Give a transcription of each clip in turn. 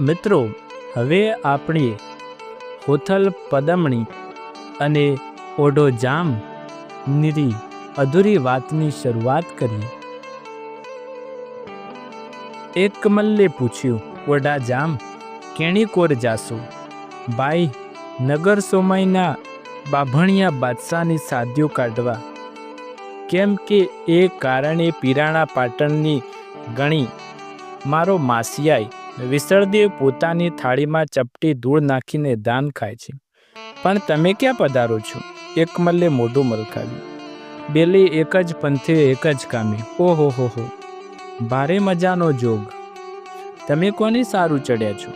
મિત્રો, હવે આપણે હોથલ પદમણી અને ઓઢો જામ નીરી અધૂરી વાતની શરૂઆત કરીએ. એક કમલ્લે પૂછ્યું ઓઢા જામ કેણી કોર જાસુ બાઈ, નગર સોમાઈના બાભણિયા બાદશાહની સાદીઓ કાઢવા. કેમ કે એ કારણે પીરાણા પાટણની ગણી મારો માસિયાઈ વિસળદેવ પોતાની થાળીમાં ચપટી ધૂળ નાખીને દાન ખાય છે. પણ તમે ક્યાં પધારો છો? એક મલ્લે મોઢું મલકાવ્યું બેલી એક જ પંથે એક જ કામે. ઓહો, હો હો. ભારે મજાનો જોગ. તમે કોને સારું ચડ્યા છો?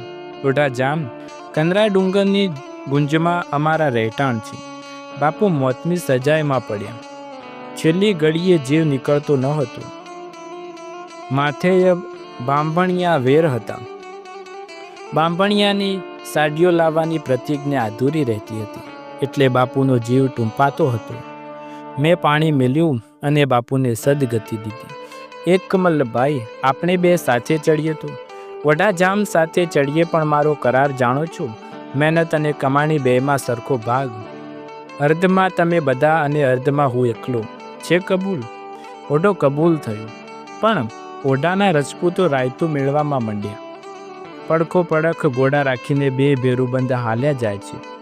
ઓઢા જામ, કંદરા ડુંગરની ગુંજમાં અમારા રહેઠાણ છે. બાપુ મોતની સજાયમાં પડ્યા. છેલ્લી ઘડીએ જીવ નીકળતો ન હતો. માથે બાંભણિયા વેર હતા. બાંભણિયાની સાડીઓ લાવવાની પ્રતિજ્ઞા અધૂરી રહેતી હતી. એટલે બાપુનો જીવ ટૂંપાતો હતો. મેં પાણી મેલ્યું અને બાપુને સદગતિ દીધી. એક કમલભાઈ, આપણે બે સાથે ચડીએ તો? વડા જામ સાથે ચડીએ, પણ મારો કરાર જાણો છો? મહેનત અને કમાણી બેમાં સરખો ભાગ. અર્ધમાં તમે બધા અને અર્ધમાં હું એકલો. છે કબૂલ? ઓઢો કબૂલ થયો. પણ ઓઢાના રજપૂતો રાયતું મેળવામાં માંડ્યા. પડખો પડખ ઘોડા રાખીને બે ભેરુબંધ હાલ્યા જાય છે.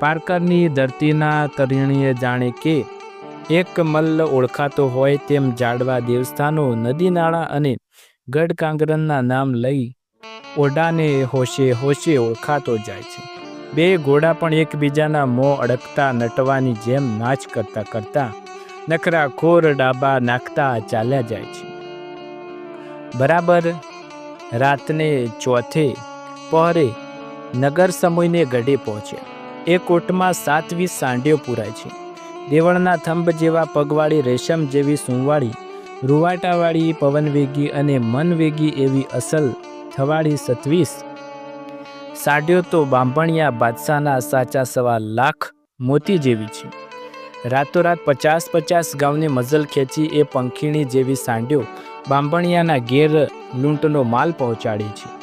પારકરની ધરતીના તરણીએ જાણે કે એક મલ્લ ઓળખાતો હોય તેમ જાડવા દેવસ્થાનો નદી નાળા અને ગઢ કાંગરનના નામ લઈ ઓઢાને હોશે હોશે ઓળખાતો જાય છે. બે ઘોડા પણ એકબીજાના મોં અડકતા નટવાની જેમ નાચ કરતા કરતા નખરા ખોર ડાબા નાખતા ચાલ્યા જાય છે. બરાબર રાતને ચોથે પહોરે નગર સમૂહને ગઢે પહોંચ્યા એ કોટમાં સાતવીસ વીસ પૂરાય છે. દેવળના થંભ જેવા પગવાળી રેશમ જેવી સુંવાળી, રૂવાટાવાળી પવનવેગી અને મનવેગી એવી અસલ થવાળી સત્વીસ. સાડ્યો તો બાંભણિયા બાદશાહના સાચા સવા લાખ મોતી જેવી છે. રાતોરાત પચાસ પચાસ ગાઉની મઝલ ખેંચી એ પંખીણી જેવી સાંડ્યો બાંભણિયાના ઘેર લૂંટનો માલ પહોંચાડે છે.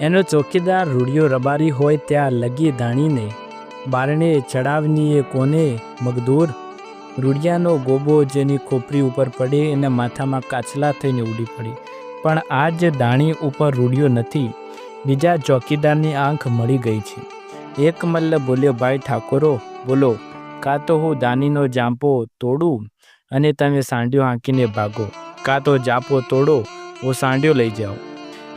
એનો ચોકીદાર રૂડિયો રબારી હોય ત્યાં લગી ધાણીને બારણે ચડાવનીએ કોને મગદૂર? રૂડિયાનો ગોબો જેની ખોપરી ઉપર પડે એના માથામાં કાચલા થઈને ઉડી પડી. પણ આજ દાણી ઉપર રૂડિયો નથી. બીજા ચોકીદારની આંખ મળી ગઈ છે. એક મલ્લ બોલ્યો, ભાઈ ઠાકોરો, બોલો, કાં તો હું દાનીનો જાંપો તોડું અને તમે સાંડિયો હાંકીને ભાગો. કાં તો જાંપો તોડો, હું સાંડિયો લઈ જાઓ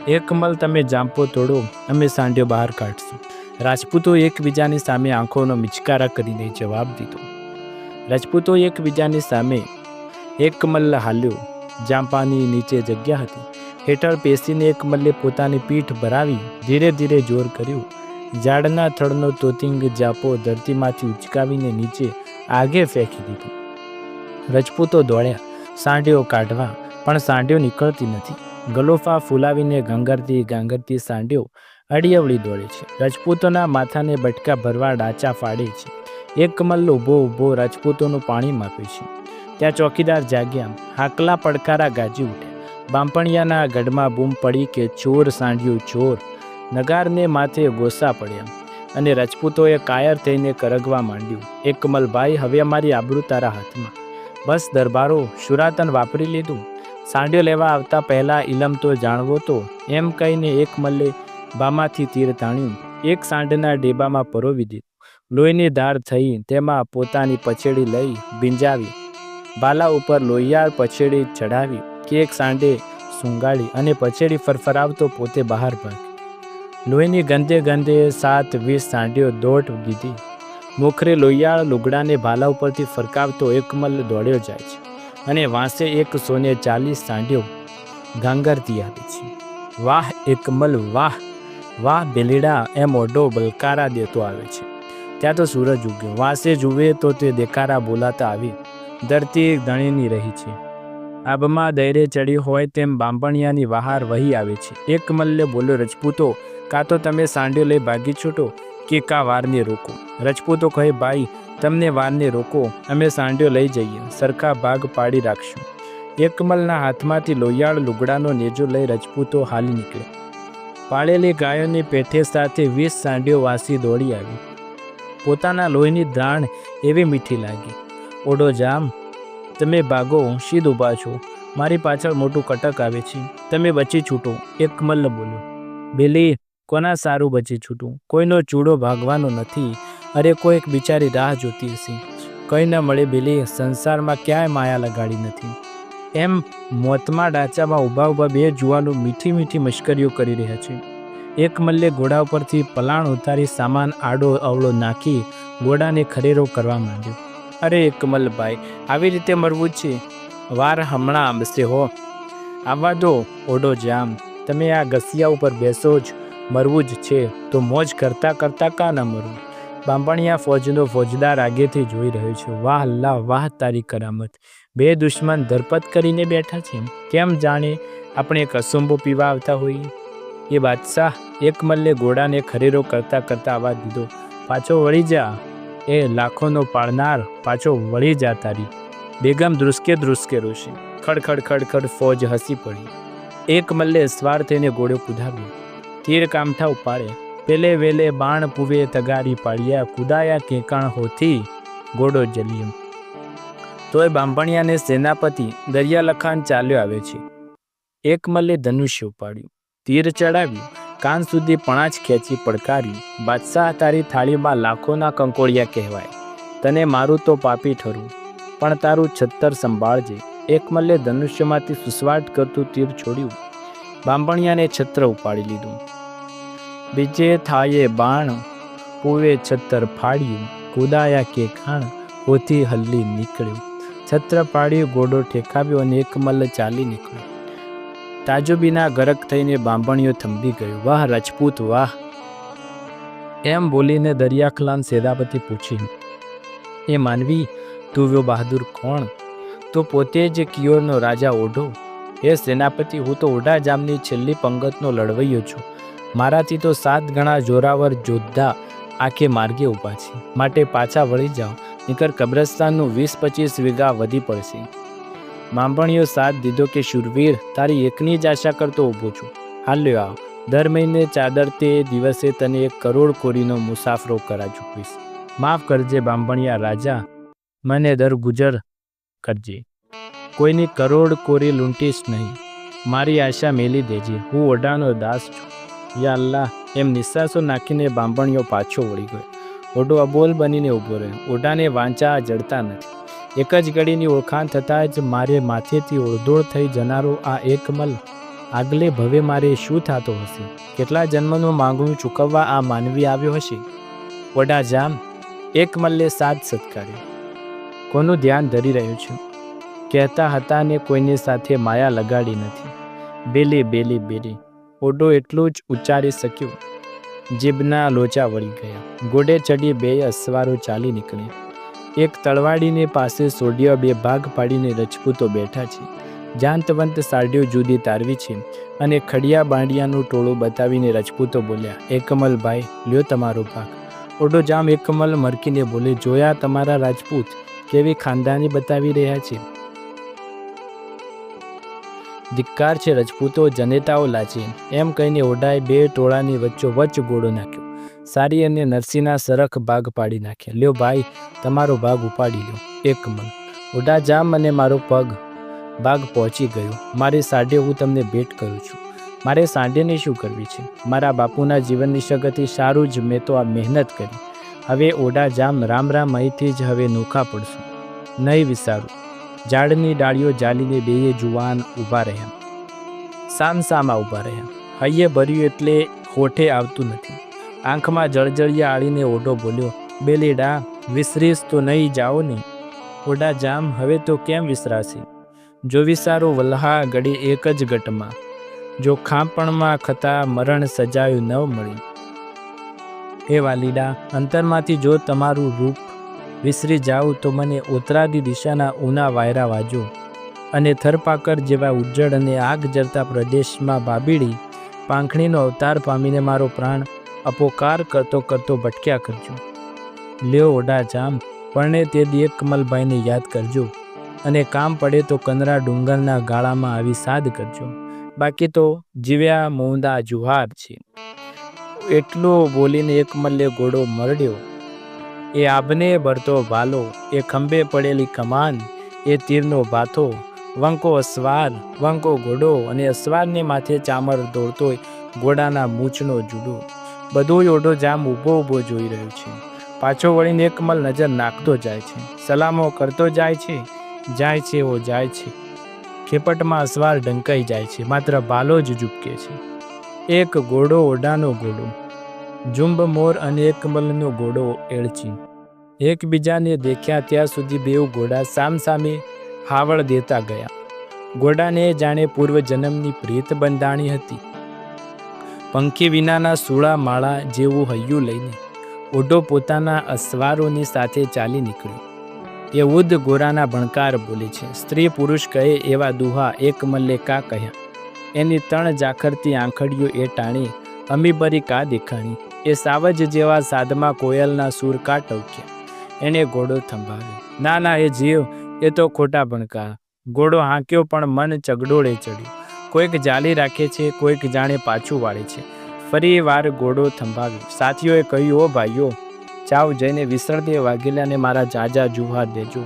એક મલ તમે જાંપો તોડો, અમે સાંડિયો બહાર કાઢશું. રાજપૂતો એકબીજાની સામે આંખોનો મિચકારા કરીને જવાબ દીધો. રાજપૂતો એકબીજાની સામે, એક મલ્લ હાલ્યો. જાંપાની નીચે જગ્યા હતી. હેઠળ પેસીને એક મલ્લે પોતાની પીઠ ભરાવી, ધીરે ધીરે જોર કર્યું. ઝાડના થડનો તોતિંગ જાપો ધરતીમાંથી ઉચકાવીને નીચે આગે ફેંકી દીધું. રજપૂતો દોડ્યા. સાંઢીઓ કાઢવા, પણ સાંઢીઓ નીકળતી નથી. ગલોફા ફૂલાવીને ગાંગરતી ગાંગરતી સાંઢીઓ અડીઅવળી દોડે છે. રજપૂતોના માથાને બટકા ભરવા ડાચા ફાડે છે. એક કમલ ઊભો ઊભો રાજપૂતોનું પાણી માપે છે. ત્યાં ચોકીદાર જાગ્યા. હાકલા પડકારા ગાજી ઉઠ્યા. બાંપણિયાના ગઢમાં બૂમ પડી કે ચોર સાંઢ્યું ચોર. નગારને માથે ગોસા પડ્યા. અને રજપૂતોએ કાયર થઈને કરગવા માંડ્યું. એક કમલભાઈ, હવે અમારી આબરૂ તારા હાથમાં. બસ દરબારો શુરાતન વાપરી લીધું. સાંડિયો લેવા આવતા પહેલાં ઇલમ તો જાણવો તો એમ કહીને એક મલ્લે બામાંથી તીર તાણ્યું. એક સાંડના ડેબામાં પરોવી દીધું લોહીની ધાર થઈ તેમાં પોતાની પછેડી લઈ ભીંજાવી. બાલા ઉપર લોહિયાર પછેડી ચઢાવી કે એક સાંડે સૂંગાડી અને પછેડી ફરફરાવતો પોતે બહાર ભાગ લોહીની ગંદે ગંદે સાત વીસ સાંડીઓ દોટ દીધી મોખરે લોહિયાળ, લુગડાને ભાલા ઉપરથી ફરકાવતો એકમલ દોડ્યો જાય છે અને વાંસે એક સોને ચાલીસ સાંઢીઓ ગાંગરતી આવે છે. વાહ, એકમલ વાહ! વાહ, બેલીડા એમ ઓઢો બલકારા દેતો આવે છે. ત્યાં તો સૂરજ ઉગ્યો. વાંસે જુએ તો તે દેકારા બોલાતા આવી. ધરતી ધણીની રહી છે. આબમાં દૈરે ચડી હોય તેમ બાંભણિયાની વહાર વહી આવે છે. એકમલ્લે બોલ્યો, રજપૂતો, કાં તો તમે સાંડ્યો લઈ ભાગી છૂટો? કે કા વારને રોકો. રજપૂતો કહે, ભાઈ, તમને વારને રોકો. અમે સાંડ્યો લઈ જઈએ. સરખા ભાગ પાડી રાખશું. એકમલના હાથમાંથી લોહિયાળ લુગડાનો નેજો લઈ રજપૂતો હાલી નીકળે. પાળેલી ગાયોની પેઠે સાથે વીસ સાંડીઓ વાસી દોડી આવી. પોતાના લોહીની દ્રાણ એવી મીઠી લાગી. ઓડો જામ, તમે ભાગો શીદ ઊભા છો. મારી પાછળ મોટું કટક આવે છે. તમે બચી છૂટો. એકમલ બોલ્યો. બેલી કોના સારું બચી છૂટું? કોઈનો ચૂડો ભાગવાનો નથી. અરે, કોઈક બિચારી રાહ જોતી હશે. કંઈ ન મળે બેલી, સંસારમાં ક્યાંય માયા લગાડી નથી. એમ મોતમાં ડાચામાં ઊભા ઊભા બે જુવાનો મીઠી મીઠી મશ્કરીઓ કરી રહ્યા છે. એક મલ્લે ઘોડા ઉપરથી પલાણ ઉતારી સામાન આડો અવળો નાખી ઘોડાને ખરેરો કરવા માંડ્યો. અરે એકમલભાઈ આવી રીતે મરવું છે? વાર હમણાં આંબશે હો. આવવા દો, ઓડો જામ. તમે આ ઘસિયા ઉપર બેસો જ. મરવું જ છે. તો મોજ કરતાં કરતાં કાં ન મરવું બાંભણિયા ફોજનો ફોજદાર આગેથી જોઈ રહ્યો છે. વાહ અલ્લાહ, વાહ તારી કરામત. બે દુશ્મન ધરપત કરીને બેઠા છે કેમ જાણે આપણે કસુંબો પીવા આવતા હોઈએ? એ બાદશાહ એક મલ્લે ઘોડાને ખરેરો કરતાં કરતાં આવા દીધો. પાછો વળી જા. એ લાખોનો પાળનાર પાછો વળી જા તારી. બેગમ ધ્રુસકે ધ્રુસકે રોશી. ખડખડ ખડખડ ફોજ હસી પડી. એક મલ્લે સ્વાર થઈને ઘોડો કુદાવ્યો તીર કામઠા ઉપાડે. પેલે વેલે બાણ પુવે તગારી પાડ્યા કુદાયા કેકાણ હોથી ઘોડો જલ્યો તોય બાંભણિયાને સેનાપતિ દરિયાલખાન ચાલ્યો આવે છે. એક મલ્લે ધનુષ્ય ઉપાડ્યું. તીર ચડાવ્યું. કાન સુધી પણાચ ખેંચી પડકાર્યું બાદશાહ તારી થાળીમાં લાખોના કંકોળિયા કહેવાય. તને મારું તો પાપી ઠરું. પણ તારું છત્તર સંભાળજે. એક મલ્લે ધનુષ્યમાંથી સુસવાટ કરતું તીર છોડ્યું. બાંભણિયાને છત્ર ઉપાડી લીધું. બીજે થાયે બાણ, પૂવે છત્તર ફાડ્યું, કુદાયા કે ખાણ હોથી હલ્લી નીકળ્યું. છત્ર પાડ્યું ગોડો ઠેકાવ્યો અને એક મલ્લ ચાલી નીકળ્યો. તાજુબીના ગરક થઈને બાંભણીઓ થંભી ગયો. વાહ, રાજપૂત, વાહ! એમ બોલીને દરિયાખલાન સેનાપતિ પૂછ્યું. એ માનવી, તું વ્યો બહાદુર કોણ? તો પોતે જ કિયોરનો રાજા ઓઢો. એ સેનાપતિ હું તો ઓઢા જામની છેલ્લી પંગતનો લડવૈયો છું. મારાથી તો સાત ગણા જોરાવર જોધા આખે માર્ગે ઊભા છે. માટે પાછા વળી જાઓ, નીકર કબ્રસ્તાનનું વીસ પચીસ વીઘા વધી પડશે. માંભણીઓ સાથ દીધો કે શુરવીર, તારી એકની જ આશા કરતો ઊભો છું. હાલ્યો આવ, દર મહિને ચાદર તે દિવસે તને એક કરોડ કોરીનો મુસાફરો કરા ચૂકવીશ. માફ કરજે બાંભણિયા રાજા, મને દર ગુજર કરજે. કોઈની કરોડ કોરી લૂંટીશ નહીં. મારી આશા મેલી દેજે. હું ઓઢાનો દાસ છું. યા અલ્લાહ, એમ નિસ્સાસો નાખીને બાંભણીઓ પાછો વળી ગયો. ઓઢો અબોલ બનીને ઊભો રહ્યો. ઓઢાને વાંચા જડતા નથી. એક જ ઘડીની ઓળખાણ થતાં જ મારે માથેથી ઓળધોળ થઈ જનારો આ એકમલ આગલે ભવે મારે શું થતો હશે? કેટલા જન્મનું માંગણું ચૂકવવા આ માનવી આવ્યો હશે? વડા જામ. એક મલ્લે સાત સત્કાર્યો કોનું ધ્યાન ધરી રહ્યું છું? કહેતા હતા ને કોઈની સાથે માયા લગાડી નથી. બેલી બેલી બેલી, ઓડો એટલું જ ઉચ્ચારી શક્યું. જીભના લોચા વળી ગયા. ગોડે ચડી બે અસવારો ચાલી નીકળ્યા. એક તળવાડીને પાસે સોડિયા બે ભાગ પાડીને રજપૂતો બેઠા છે. જાંતવંત સાડીઓ જુદી તારવી છે અને ખડિયા બાંડિયાનું ટોળું બતાવીને રજપૂતો બોલ્યા એકમલભાઈ લ્યો તમારો ભાગ. ઓડો જામ એકમલ મરકીને બોલે, જોયા તમારા રાજપૂત કેવી ખાનદાની બતાવી રહ્યા છે? ધિક્કાર છે રજપૂતો જનેતાઓ લાચી. એમ કહીને ઓઢાએ બે ટોળાની વચ્ચો વચ્ચ ગોળો નાખ્યો. સારી અને નરસિંહના સરખ ભાગ પાડી નાખ્યા. લ્યો ભાઈ, તમારો ભાગ ઉપાડી લ્યો. એક મન. ઓઢા જામ અને મારો પગ. ભાગ પહોંચી ગયો. મારે સાંઢે હું તમને ભેટ કરું છું. મારે સાંઢેને શું કરવી છે? મારા બાપુના જીવનની સગતી સારું જ મેં તો આ મહેનત કરી. હવે ઓઢા, જામ રામ રામ અહીંથી જ હવે નોખા પડશું. નહીં વિચારું ઝાડની ડાળીઓ જાલીને બેય જુવાન ઊભા રહ્યા. સામ સામા ઊભા રહ્યા. હૈયે ભર્યું એટલે હોઠે આવતું નથી. આંખમાં જળજળિયા આળીને ઓઢો બોલ્યો, બેલીડા, વિસરીશ તો નહીં, જાઓ ને. ઓઢા જામ, હવે તો કેમ વિસરાશે? જો વિસારો વલ્હા ગળી એક જ ગટમાં જો ખાંપણમાં ખતા મરણ સજાયું ન મળી. હે વાલીડા, અંતરમાંથી જો તમારું રૂપ વિસરી જાઉં તો મને ઉત્તરાદી દિશાના ઊના વાયરા વાજો અને થરપાકર જેવા ઉજ્જડ અને આગ જરતા પ્રદેશમાં બાબીડી પાંખણીનો અવતાર પામીને મારો પ્રાણ અપોકાર કરતો કરતો ભટક્યા કરજો. લ્યો ઓઢા જામ, પરણે તે દિયે કમલભાઈને યાદ કરજો અને કામ પડે તો કંદરા ડુંગરના ગાળામાં આવી સાદ કરજો. બાકી તો જીવ્યા મોંદા જુહાર છે. એટલું બોલીને એક મલ્લે ઘોડો મરડ્યો એ આબને બળતો ભાલો, એ ખંભે પડેલી કમાન, એ તીરનો ભાથો, વંકો અસવાર, વંકો ઘોડો અને અસવારને માથે ચામર દોડતો ઘોડાના મૂછનો જુડો. બધો ઓઢો જામ ઊભો ઊભો જોઈ રહ્યો છે. પાછો વળીને એકમલ નજર નાખતો જાય છે. સલામો કરતો જાય છે જાય છે ઓ જાય છે. ખેપટમાં અસવાર ઢંકાઈ જાય છે, માત્ર ભાલો જ ઝૂપકે છે. એક ઘોડો ઓઢાનો ઘોડો. ઝુંબ મોર અને એકમલનો ઘોડો એળચી. એકબીજાને દેખ્યા ત્યાં સુધી બેઉ ઘોડા સામસામે હાવળ દેતા ગયા. ઘોડાને જાણે પૂર્વ જન્મની પ્રીત બંધાણી હતી. પંખી વિનાના સુળા માળા જેવું હૈયું લઈને ઓઢો પોતાના અસવારોની સાથે ચાલી નીકળ્યો. એ ઉદ્ધ ગોરાના ભણકાર બોલે છે, સ્ત્રી પુરુષ કહે એવા દુહા એક મલ્લેકા કહ્યા. એની ત્રણ જાખરતી આંખડીઓ એ ટાણી અમીબરી કા દેખાણી. એ સાવજ જેવા સાધમાં કોયલના સૂર કાટવક્યા. એણે ઘોડો થંભાવ્યો. ના ના, એ જીવ, એ તો ખોટા ભણકા ઘોડો હાંક્યો પણ મન ચગડોળે ચડ્યું. કોઈક જાલી રાખે છે, કોઈક જાણે પાછું વાળે છે. ફરી વાર ઘોડો થંભાવ્યો. સાથીઓએ કહ્યું, ઓ ભાઈઓ ચાવ જઈને વિસરદે વાઘેલાને મારા જાજા જુહાર દેજો.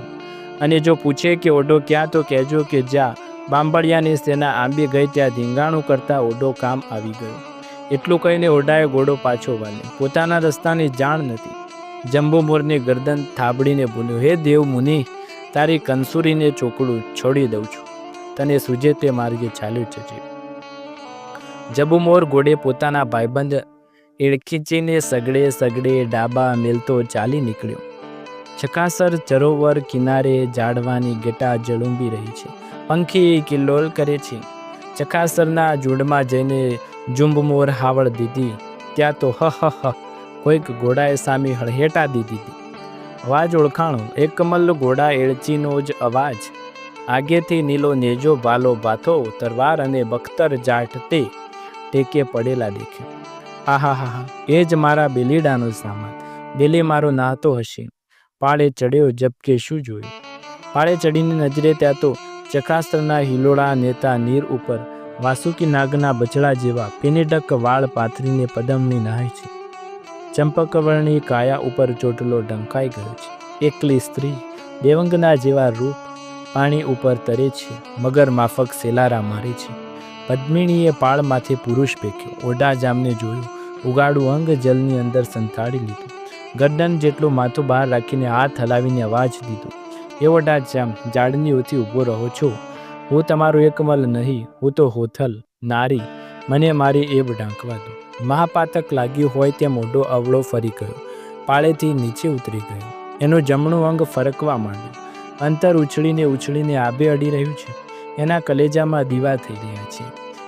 અને જો પૂછે કે ઓડો ક્યાં, તો કહેજો કે જ્યાં બાંબળિયાની સેના આંબી ગઈ ત્યાં ધીંગાણું કરતા ઓડો કામ આવી ગયો. એટલું કહીને ઓરડાએ ઘોડો પાછો વાળ્યો. પોતાના રસ્તાની જાણ નથી. જંબુ મોરની ગરદન થાબડીને બોલ્યો હે દેવ મુનિ, તારી કંસુરીને ચોકડું છોડી દઉં છું. તને સૂજે તે માર્ગે ચાલ્યું જજે. જબુમોર ઘોડે પોતાના ભાઈબંધ એળખીચીને સગડે સગડે ડાબા મેલતો ચાલી નીકળ્યો. ચકાસર ચરોવર કિનારે ઝાડવાની ગેટા જળુંબી રહી છે. પંખી કિલ્લોલ કરે છે. ચકાસરના ઝૂંડમાં જઈને ઝુંબમોર હાવળ દીધી. ત્યાં તો હ હ હ, કોઈક ઘોડાએ સામે હળહેટા દીધી હતી. અવાજ ઓળખાણો, એકમલ ઘોડા એળચીનો જ અવાજ. આગેથી નીલો નેજો ભાલો ભાથો તરવાર અને બખ્તર જાટ તે ટેકે પડેલા દેખ્યો. આહા હા હા એ જ મારા બેલીડાનો સામાન. બેલી મારો નાહતો હશે. પાળે ચડ્યો જબકે શું જોયું? પાળે ચડીને નજરે ત્યાં તો ચકાસ્ત્રના હિલોડા નેતા નીર ઉપર વાસુકી નાગના બચડા જેવા પેનેડક વાળ પાથરીને પદમની નહાય છે. ચંપકવર્ણી કાયા ઉપર ચોટલો ઢંકાઈ ગયો છે. એકલી સ્ત્રી દેવંગના જેવા રૂપ પાણી ઉપર તરે છે. મગર માફક સેલારા મારે છે. પદ્મિણીએ પાળમાંથી પુરુષ ફેંક્યો. ઓઢા જામને જોયું. ઉગાડું અંગ જલની અંદર સંતાડી લીધું. ગરદન જેટલું માથું બહાર રાખીને હાથ હલાવીને અવાજ દીધો. એ જામ ઝાડની ઓથી ઊભો રહો છો. હું તમારું એકમલ નહીં, હું તો હોથલ, નારી, મને મારી એબ ઢાંકવા દો. મહાપાતક લાગ્યું હોય તે મોઢો અવળો ફરી ગયો. પાળેથી નીચે ઉતરી ગયો. એનું જમણું અંગ ફરકવા માંડ્યું. અંતર ઉછળીને ઉછળીને આબે અડી રહ્યું છે. એના કલેજામાં દીવા થઈ રહ્યા છે.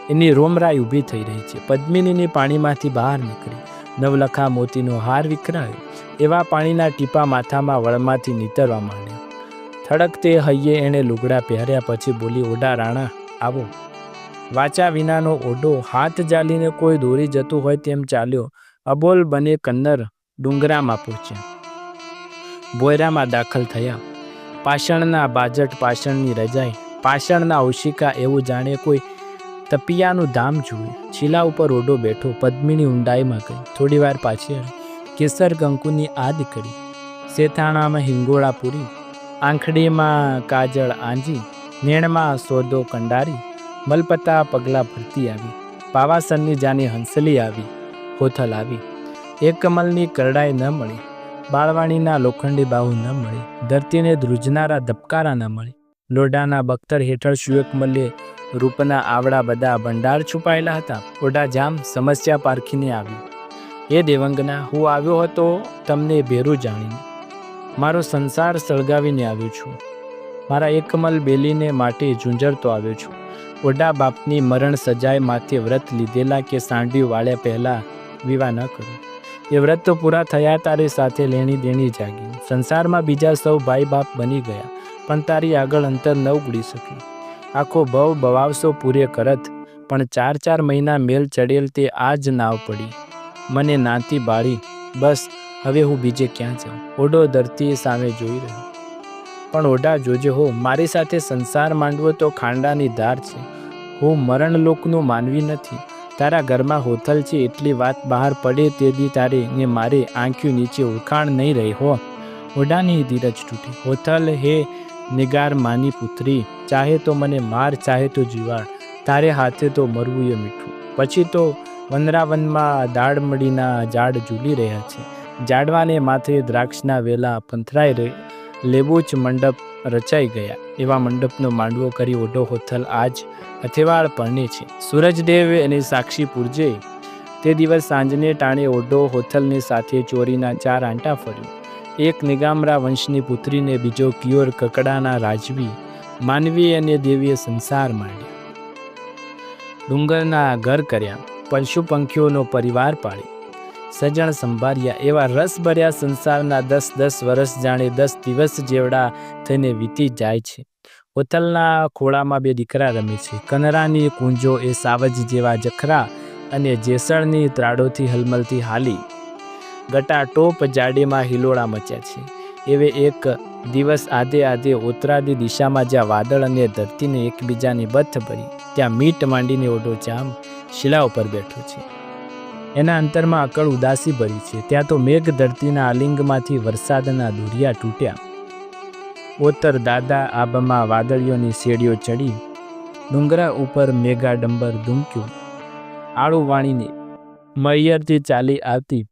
એની રોમરાઈ ઊભી થઈ રહી છે. પદ્મિનીની પાણીમાંથી બહાર નીકળી. નવલખા મોતીનો હાર વિખરાયો. એવા પાણીના ટીપા માથામાં વળમાંથી નીતરવા માંડ્યા. થડકતે હૈયે એણે લુગડા પહેર્યા પછી બોલી ઓઢા રાણા, આવો. વાચા વિનાનો ઓઢો હાથ જાલીને કોઈ દોરી જતું હોય તેમ ચાલ્યો. અબોલ બને કન્નર ડુંગરામાં પહોંચ્યા. બોયરામાં દાખલ થયા. પાષણના બાજટ પાષણની રજાઈ. પાષણના ઔશિકા એવું જાણે કોઈ તપિયાનું ધામ જોયું છીલા ઉપર ઓઢો બેઠો, પદ્મિની ઊંડાઈમાં ગઈ. થોડી વાર પાછી કેસર કંકુની આદ કરી. શેથાણામાં હિંગોળા પૂરી આંખડીમાં કાજળ આંજી, નેણમાં સોદો કંડારી, મલપતા પગલાં ભરતી આવી પાવાસનની જાની હંસલી આવી, હોથલ આવી. એક કમલની કરડાઈ ન મળી, બાળવાણીના લોખંડી બાહુ ન મળી, ધરતીને ધ્રુજનારા ધબકારા ન મળી. લોઢાના બખ્તર હેઠળ શુએક મલ્યે રૂપના આવડા બધા ભંડાર છુપાયેલા હતા. ઓઢા જામ સમસ્યા પારખીને આવ્યું એ દેવંગના હું આવ્યો હતો તમને ભેરું જાણીને. મારો સંસાર સળગાવીને આવ્યો છું. મારા એકમલ બેલીને માટે ઝુંઝરતો આવ્યો છું. ઓડા બાપની મરણ સજાએ માથે વ્રત લીધેલા કે સાંડિયું વાળ્યા પહેલાં વિવાહ ન કરું. એ વ્રત તો પૂરા થયા તારી સાથે લેણી દેણી જાગી. સંસારમાં બીજા સૌ ભાઈ બાપ બની ગયા, પણ તારી આગળ અંતર ન ઉગડી શક્યું. આખો ભવ બવાવસો પૂરે કરત, પણ ચાર ચાર મહિના મેલ ચડેલ તે આ જ નાવ પડી. મને નાતી બાળી, બસ હવે હું બીજે ક્યાં જાઉં? ઓઢો ધરતી સામે જોઈ રહ્યો. પણ ઓઢા, જોજે હો, મારી સાથે સંસાર માંડવો તો ખાંડાની ધાર છે. હું મરણલોકનું માનવી નથી. તારા ઘરમાં હોથલ છે, એટલી વાત બહાર પડે તેથી તારે ને મારે આંખ્યું નીચે ઓળખાણ નહીં રહી, હો. ઓડાની ધીરજ તૂટી. હોથલ હે નિગાર માની પુત્રી, ચાહે તો મને માર, ચાહે તો જીવાડ તારે હાથે તો મરવું એ મીઠું. પછી તો વનરાવનમાં દાળમડીના ઝાડ ઝૂલી રહ્યા છે. ઝાડવાને માથે દ્રાક્ષના વેલા પંથરાઈ લેબૂચ મંડપ રચાઈ ગયા. એવા મંડપનો માંડવો કરી ઓઢો હોથલ આજ અથેવાળ પરણે છે. સૂરજદેવ અને સાક્ષી પૂરજે. તે દિવસ સાંજને ટાણે ઓઢો હોથલની સાથે ચોરીના ચાર આંટા ફર્યું. એક નિગામરા વંશની પુત્રીને બીજો કિયોર કકડાના રાજવી માનવી અને દેવીએ સંસાર માંડ્યો. ડુંગરના ઘર કર્યા પશુ પંખીઓનો પરિવાર પાળી સજણ સંભાર્યા એવા રસભર્યા સંસારના દસ દસ વર્ષ જાણે દસ દિવસ જેવડા થઈને વીતી જાય છે. ઓથલના ખોળામાં બે દીકરા રમે છે. કનરાની કુંજો એ સાવજ જેવા જખરા અને જેસળની ત્રાડોથી હલમલથી હાલી. ગટા ટોપ જાડીમાં હિલોળા મચ્યા છે. એવે એક દિવસ આધે આધે ઉત્તરાદી દિશામાં જ્યાં વાદળ અને ધરતીને એકબીજાની બથ ભરી ત્યાં મીટ માંડીને ઓઢો જામ શિલા ઉપર બેઠો છે. એના અંતરમાં અકળ ઉદાસી ભરી છે. ત્યાં તો મેઘ ધરતીના આલિંગમાંથી વરસાદના દુરિયા તૂટ્યા. ઓતર દાદા આબમાં વાદળીઓની શેડીઓ ચડી. ડુંગરા ઉપર મેઘાડંબર ધૂમક્યું. આળુ વાણીને મૈયરથી ચાલી આવતી.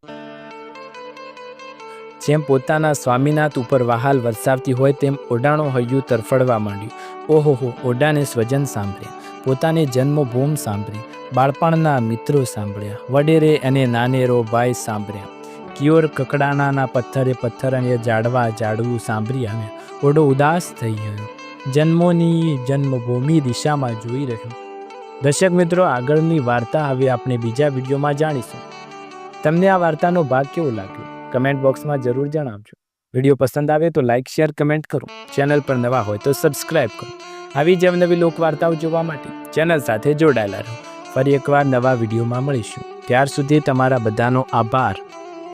જેમ પોતાના સ્વામીનાથ ઉપર વહાલ વરસાવતી હોય તેમ ઓડાણો હૈયું તરફડવા માંડ્યું. ઓહોહો ઓડાને સ્વજન સાંભળ્યા. પોતાની જન્મભૂમ સાંભળી. બાળપણના મિત્રો સાંભળ્યા. વડેરે અને નાનેરો ભાઈ સાંભળ્યા. કિયોર કકડાનાના પથ્થરે પથ્થર અને ઝાડવા જાડવું સાંભળી આવ્યા ઓડો ઉદાસ થઈ ગયો. જન્મોની જન્મભૂમિ દિશામાં જોઈ રહ્યો. દર્શક મિત્રો, આગળની વાર્તા હવે આપણે બીજા વિડીયોમાં જાણીશું. તમને આ વાર્તાનો ભાગ કેવો લાગ્યો? કમેન્ટ બોક્સમાં જરૂર જણાવજો. વીડિયો પસંદ આવે તો લાઇક શેર, કમેન્ટ કરો. ચેનલ પર નવા હોય તો સબસ્ક્રાઇબ કરો. આવી જ નવી લોકવાર્તાઓ જોવા માટે ચેનલ સાથે જોડાયેલા રહો. ફરી એકવાર નવા વિડીયોમાં મળીશું. ત્યાર સુધી તમારા બધાનો આભાર.